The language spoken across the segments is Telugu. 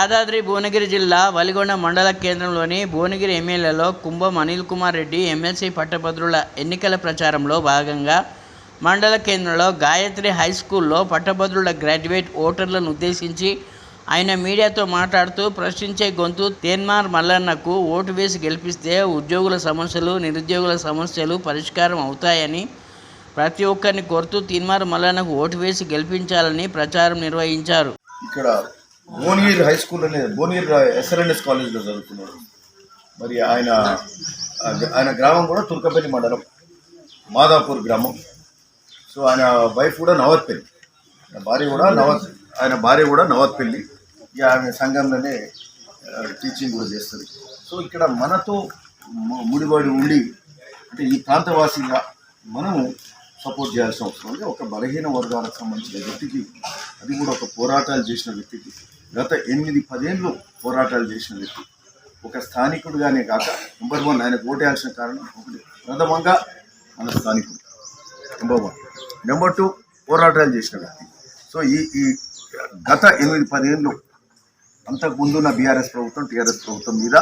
యాదాద్రి భువనగిరి జిల్లా వలిగొండ మండల కేంద్రంలోని భువనగిరి ఎమ్మెల్యేలో కుంభం అనిల్ కుమార్ రెడ్డి ఎమ్మెల్సీ పట్టభద్రుల ఎన్నికల ప్రచారంలో భాగంగా మండల కేంద్రంలో గాయత్రి హై స్కూల్లో పట్టభద్రుల గ్రాడ్యుయేట్ ఓటర్లను ఉద్దేశించి ఆయన మీడియాతో మాట్లాడుతూ ప్రశ్నించే గొంతు తేన్మార్ మల్లన్నకు ఓటు వేసి గెలిపిస్తే ఉద్యోగుల సమస్యలు నిరుద్యోగుల సమస్యలు పరిష్కారం అవుతాయని ప్రతి ఒక్కరిని కోరుతూ తీన్మార్ మల్లన్నకు ఓటు వేసి గెలిపించాలని ప్రచారం నిర్వహించారు. ఇక్కడ భువనగిరి హై స్కూల్ అనే భువనగిరి ఎస్ఎల్ఎన్ఎస్ కాలేజ్లో చదువుకున్నాడు. మరి ఆయన ఆయన గ్రామం కూడా తుర్కపల్లి మండలం మాదాపూర్ గ్రామం. సో ఆయన వైఫ్ కూడా నవత్పల్లి ఆయన భార్య కూడా నవత్ ఆయన భార్య కూడా నవత్పల్లి ఇక ఆమె సంఘంలోనే టీచింగ్ కూడా చేస్తుంది. సో ఇక్కడ మనతో ము- ముడిపడి ఉండి అంటే ఈ ప్రాంతవాసిగా మనము సపోర్ట్ చేయాల్సిన అవసరం ఉంది. ఒక బలహీన వర్గాలకు సంబంధించిన వ్యక్తికి అది కూడా ఒక పోరాటాలు చేసిన వ్యక్తికి గత ఎనిమిది పదేళ్ళు పోరాటాలు చేసిన వ్యక్తి. ఒక స్థానికుడుగానే కాక నెంబర్ వన్ ఆయన ఓటేయాల్సిన కారణం ఒకటి. ప్రథమంగా మన స్థానికుడు. నెంబర్ వన్ నెంబర్ టూ పోరాటాలు చేసిన వ్యక్తి. సో ఈ ఈ గత ఎనిమిది పదేళ్ళు అంతకు ముందున్న బీఆర్ఎస్ ప్రభుత్వం టీఆర్ఎస్ ప్రభుత్వం మీద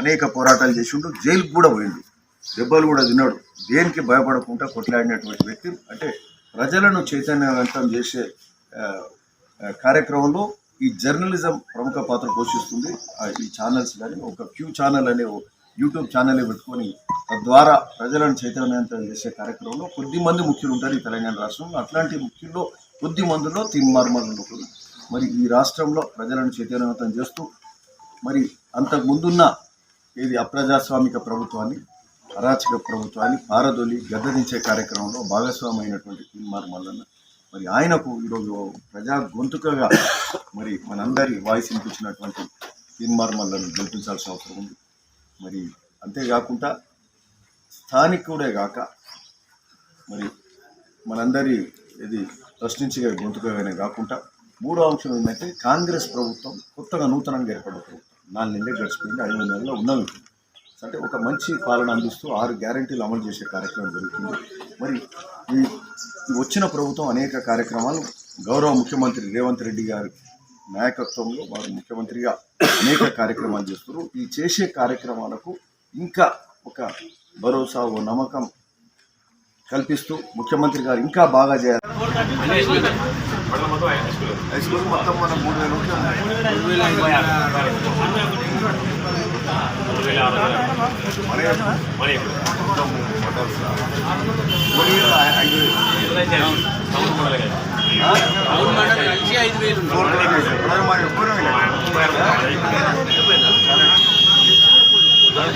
అనేక పోరాటాలు చేసిండు. జైలుకు కూడా పోయిండు. దెబ్బలు కూడా తిన్నాడు. దేనికి భయపడకుండా కొట్లాడినటువంటి వ్యక్తి. అంటే ప్రజలను చైతన్యవంతం చేసే కార్యక్రమంలో ఈ జర్నలిజం ప్రముఖ పాత్ర పోషిస్తుంది. ఈ ఛానల్స్ కానీ ఒక క్యూ ఛానల్ అనే యూట్యూబ్ ఛానల్ పెట్టుకొని తద్వారా ప్రజలను చైతన్యవంతం చేసే కార్యక్రమంలో కొద్ది మంది ముఖ్యులు ఉంటారు ఈ తెలంగాణ రాష్ట్రంలో. అట్లాంటి ముఖ్యుల్లో కొద్ది మందిలో తిమ్మార్మలు ఒకరు. మరి ఈ రాష్ట్రంలో ప్రజలను చైతన్యవంతం చేస్తూ మరి అంతకు ముందున్న ఇది అప్రజాస్వామిక ప్రభుత్వాన్ని అరాచక ప్రభుత్వాన్ని పారదొలి గద్దదించే కార్యక్రమంలో భాగస్వామి అయినటువంటి మరి ఆయనకు ఈరోజు ప్రజా గొంతుకగా మరి మనందరి వాయిస్ వినిపించినటువంటి తీన్మార్ మల్లను గెలిపించాల్సిన అవసరం ఉంది. మరి అంతేకాకుండా స్థానికుడే కాక మరి మనందరి ఇది ప్రశ్నించే గొంతుకగానే కాకుండా మూడో అంశం ఏంటంటే కాంగ్రెస్ ప్రభుత్వం కొత్తగా నూతనంగా ఏర్పడిన ప్రభుత్వం. నాలుగు నెలలు గడిచిపోయింది ఐదు నెలల్లో ఉన్నవి అంటే ఒక మంచి పాలన అందిస్తూ ఆరు గ్యారంటీలు అమలు చేసే కార్యక్రమం జరుగుతుంది. మరి ఈ వచ్చిన ప్రభుత్వం అనేక కార్యక్రమాలు గౌరవ ముఖ్యమంత్రి రేవంత్ రెడ్డి గారి నాయకత్వంలో వారు ముఖ్యమంత్రిగా అనేక కార్యక్రమాలు చేస్తున్నారు. ఈ చేసే కార్యక్రమాలకు ఇంకా ఒక భరోసా ఓ నమ్మకం కల్పిస్తూ ముఖ్యమంత్రి గారు ఇంకా బాగా చేయాలి. హై స్కూల్ మొత్తం మనం మూడు వేలు.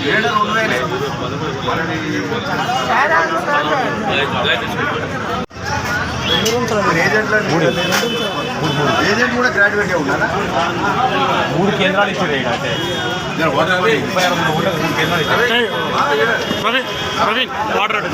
ఏడు రెండు వేలే. ఏజెంట్ కూడా గ్రాడ్యుయేట్ ఉన్నారా? మూడు కేంద్రాలు ఇచ్చారు ఇక్కడ అంటే. ముప్పై ఆరు మూడు కేంద్రాలు ఇచ్చారు. వాటర్